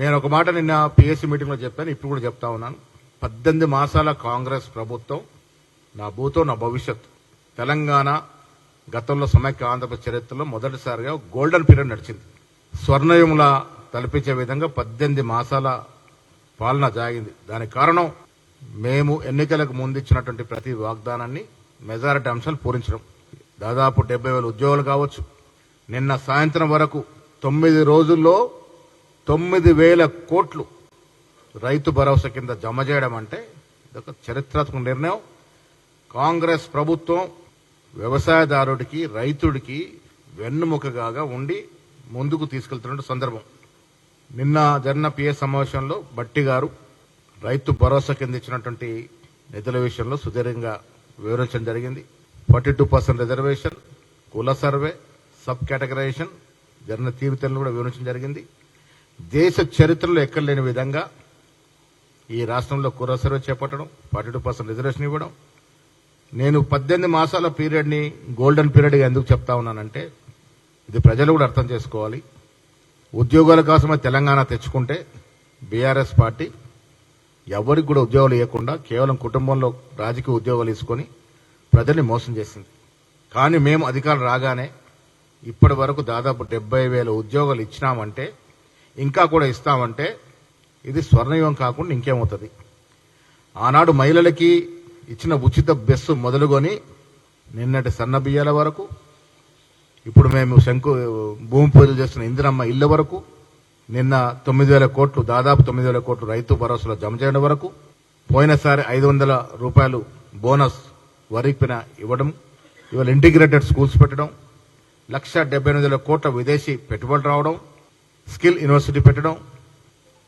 నేను ఒక మాట నిన్న పిఎస్సి మీటింగ్లో చెప్పాను ఇప్పుడు కూడా చెప్తా ఉన్నాను. పద్దెనిమిది మాసాల కాంగ్రెస్ ప్రభుత్వం నా భూతో నా భవిష్యత్. తెలంగాణ గతంలో సమైక్య ఆంధ్రప్రదేశ్ చరిత్రలో మొదటిసారిగా గోల్డెన్ పీరియడ్ నడిచింది. స్వర్ణయుముల తలపించే విధంగా పద్దెనిమిది మాసాల పాలన జాగింది దానికి కారణం మేము ఎన్నికలకు ముందు ఇచ్చినటువంటి ప్రతి వాగ్దానాన్ని మెజారిటీ అంశాలు పూరించడం. దాదాపు డెబ్బై వేల ఉద్యోగాలు కావచ్చు. నిన్న సాయంత్రం వరకు తొమ్మిది రోజుల్లో తొమ్మిది వేల కోట్లు రైతు భరోసా కింద జమ చేయడం అంటే ఇదొక చరిత్రాత్మక నిర్ణయం. కాంగ్రెస్ ప్రభుత్వం వ్యవసాయదారుడికి రైతుడికి వెన్నుముకగా ఉండి ముందుకు తీసుకెళ్తున్న సందర్భం. నిన్న జరిగిన పిఎస్ సమావేశంలో బట్టి గారు రైతు భరోసా కింద ఇచ్చినటువంటి నిధుల విషయంలో సుదీర్ఘంగా వివరించడం జరిగింది. ఫార్టీ టూ పర్సెంట్ రిజర్వేషన్ కుల సర్వే సబ్ కేటగరైజేషన్ జరిగిన తీరుతెలను కూడా వివరించడం జరిగింది. దేశ చరిత్రలో ఎక్కడ లేని విధంగా ఈ రాష్ట్రంలో కుర్ర సర్వే చేపట్టడం ఫార్టీ టూ పర్సెంట్ రిజర్వేషన్ ఇవ్వడం. నేను పద్దెనిమిది మాసాల పీరియడ్ని గోల్డెన్ పీరియడ్గా ఎందుకు చెప్తా ఉన్నానంటే ఇది ప్రజలు కూడా అర్థం చేసుకోవాలి. ఉద్యోగాల కోసమే తెలంగాణ తెచ్చుకుంటే బీఆర్ఎస్ పార్టీ ఎవరికి కూడా ఉద్యోగాలు ఇవ్వకుండా కేవలం కుటుంబంలో రాజకీయ ఉద్యోగాలు తీసుకొని ప్రజల్ని మోసం చేసింది. కానీ మేము అధికారం రాగానే ఇప్పటి వరకు దాదాపు డెబ్బై వేల ఉద్యోగాలు ఇచ్చినామంటే ఇంకా కూడా ఇస్తామంటే ఇది స్వర్ణయుగం కాకుండా ఇంకేమవుతుంది? ఆనాడు మహిళలకి ఇచ్చిన ఉచిత బెస్సు మొదలుకొని నిన్నటి సన్న బియ్యాల వరకు ఇప్పుడు మేము శంకు భూమి పూజలు చేస్తున్న ఇందిరమ్మ ఇళ్ళ వరకు నిన్న తొమ్మిది వేల కోట్లు దాదాపు తొమ్మిది వేల కోట్లు రైతు భరోసాలో జమ చేయడం వరకు పోయినసారి ఐదు వందల రూపాయలు బోనస్ వరిపిన ఇవ్వడం ఇవాళ ఇంటిగ్రేటెడ్ స్కూల్స్ పెట్టడం లక్ష డెబ్బై ఎనిమిది వేల కోట్ల విదేశీ పెట్టుబడులు రావడం స్కిల్ యూనివర్సిటీ పెట్టడం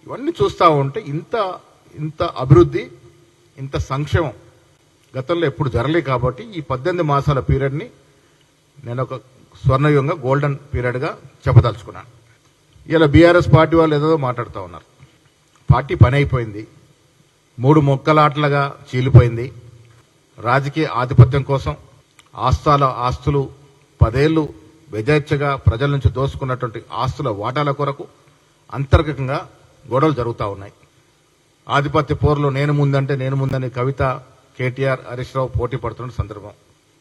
ఇవన్నీ చూస్తూ ఉంటే ఇంత ఇంత అభివృద్ధి ఇంత సంక్షేమం గతంలో ఎప్పుడు జరగలేదు కాబట్టి ఈ పద్దెనిమిది మాసాల పీరియడ్ని నేను ఒక స్వర్ణయుగంగా గోల్డెన్ పీరియడ్గా చెప్పదలుచుకున్నాను. ఇలా బీఆర్ఎస్ పార్టీ వాళ్ళు ఏదో మాట్లాడుతూ ఉన్నారు. పార్టీ పని అయిపోయింది. మూడు మొక్కలాటలుగా చీలిపోయింది. రాజకీయ ఆధిపత్యం కోసం ఆస్థాల ఆస్తులు పదేళ్ళు విజేచ్ఛగా ప్రజల నుంచి దోసుకున్నటువంటి ఆస్తుల వాటాల కొరకు అంతర్గతంగా గొడవలు జరుగుతూ ఉన్నాయి. ఆధిపత్య పోరులో నేను ముందంటే నేను ముందని కవిత కేటీఆర్ హరీష్ రావు పోటీ పడుతున్న సందర్భం.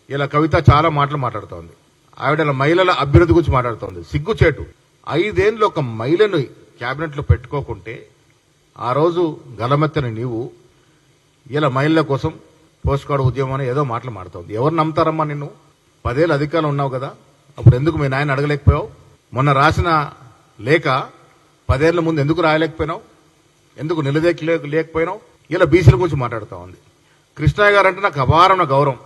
ఇలా కవిత చాలా మాటలు మాట్లాడుతోంది. ఆవిడ మహిళల అభ్యర్థి గురించి మాట్లాడుతోంది. సిగ్గుచేటు ఐదేళ్ళు ఒక మహిళను కేబినెట్లో పెట్టుకోకుంటే ఆ రోజు గలమెత్తని నీవు ఇలా మహిళల కోసం పోస్ట్కార్డు ఉద్యమం అని ఏదో మాటలు మాడుతోంది ఎవరు నమ్ముతారమ్మా నిన్ను? పదేళ్ళు అధికారం ఉన్నావు కదా. అప్పుడు ఎందుకు మీ నాయన అడగలేకపోయావు? మొన్న రాసిన లేఖ పదేళ్ళ ముందు ఎందుకు రాయలేకపోయినావు? ఎందుకు నిలదీకి లేకపోయినావు? ఇలా బీసీల గురించి మాట్లాడుతూ ఉంది. కృష్ణయ్య గారు అంటే నాకు అపారమైన గౌరవం.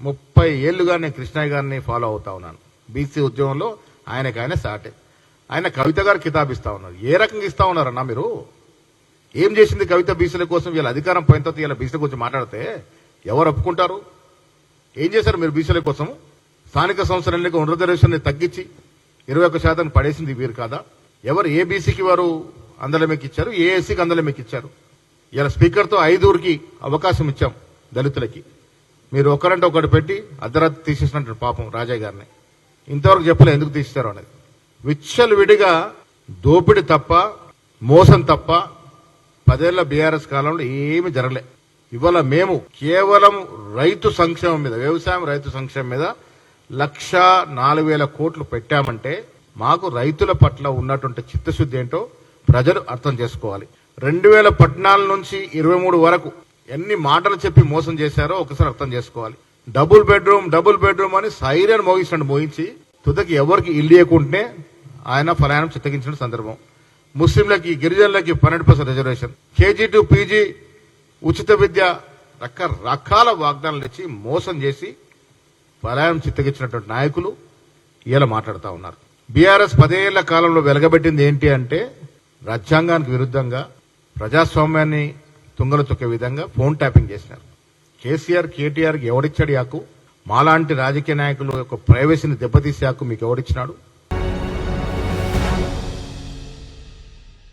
ముప్పై ఏళ్ళుగా నేను కృష్ణయ్య గారిని ఫాలో అవుతా ఉన్నాను. బీసీ ఉద్యమంలో ఆయనకు ఆయన సాటే. ఆయన కవిత గారు కితాబిస్తా ఉన్నారు. ఏ రకంగా ఇస్తా ఉన్నారన్నా మీరు? ఏం చేసింది కవిత బీసీల కోసం? వీళ్ళ అధికారం పోయిన తర్వాత వీళ్ళ బీసీల గురించి మాట్లాడితే ఎవరు ఒప్పుకుంటారు? ఏం చేశారు మీరు బీసీల కోసం స్థానిక సంస్థల ఎన్నిక రిజర్వేషన్ తగ్గించి ఇరవై ఒక్క శాతం పడేసింది వీరు కాదా? ఎవరు ఏబీసీకి వారు అందలం ఎక్కిచ్చారు ఏఎస్సీకి అందలం ఎక్కిచ్చారు ఇలా స్పీకర్తో ఐదుగురికి అవకాశం ఇచ్చాం దళితులకి. మీరు ఒకరంటే ఒకటి పెట్టి అర్ధరాత్రి తీసేసినట్టు పాపం రాజయ్య గారిని. ఇంతవరకు చెప్పలే ఎందుకు తీసేశారు అనేది. విచ్చలు విడిగా దోపిడి తప్ప మోసం తప్ప పదేళ్ళ బీఆర్ఎస్ కాలంలో ఏమి జరగలే. ఇవాళ మేము కేవలం రైతు సంక్షేమం మీద వ్యవసాయం రైతు సంక్షేమం మీద లక్ష నాలుగు వేల కోట్లు పెట్టామంటే మాకు రైతుల పట్ల ఉన్నటువంటి చిత్తశుద్ధి ఏంటో ప్రజలు అర్థం చేసుకోవాలి. రెండు వేల పద్నాలుగు నుంచి ఇరవై మూడు వరకు ఎన్ని మాటలు చెప్పి మోసం చేశారో ఒకసారి అర్థం చేసుకోవాలి. డబుల్ బెడ్రూమ్ డబుల్ బెడ్రూమ్ అని సైరన్ మోగించినట్టు మోగించి తుదకి ఎవరికి ఇల్లు ఇవ్వకుంటేనే ఆయన ఫలానం చిత్తగించిన సందర్భం. ముస్లింలకి గిరిజనులకి పన్నెండు percent reservation. KG to PG ఉచిత విద్య రకరకాల వాగ్దానాలు ఇచ్చి మోసం చేసి పలాయం చిత్తగించినటువంటి నాయకులు ఇలా మాట్లాడుతూ ఉన్నారు. బీఆర్ఎస్ పదేళ్ళ కాలంలో వెలగబెట్టింది ఏంటి అంటే రాజ్యాంగానికి విరుద్ధంగా ప్రజాస్వామ్యాన్ని తుంగలు తొక్కే విధంగా ఫోన్ ట్యాపింగ్ చేసినారు. కేసీఆర్ కేటీఆర్కి ఎవడిచ్చాడు యాకు? మాలాంటి రాజకీయ నాయకులు యొక్క ప్రైవసీని దెబ్బతీసే హక్కు మీకు ఎవడిచ్చినాడు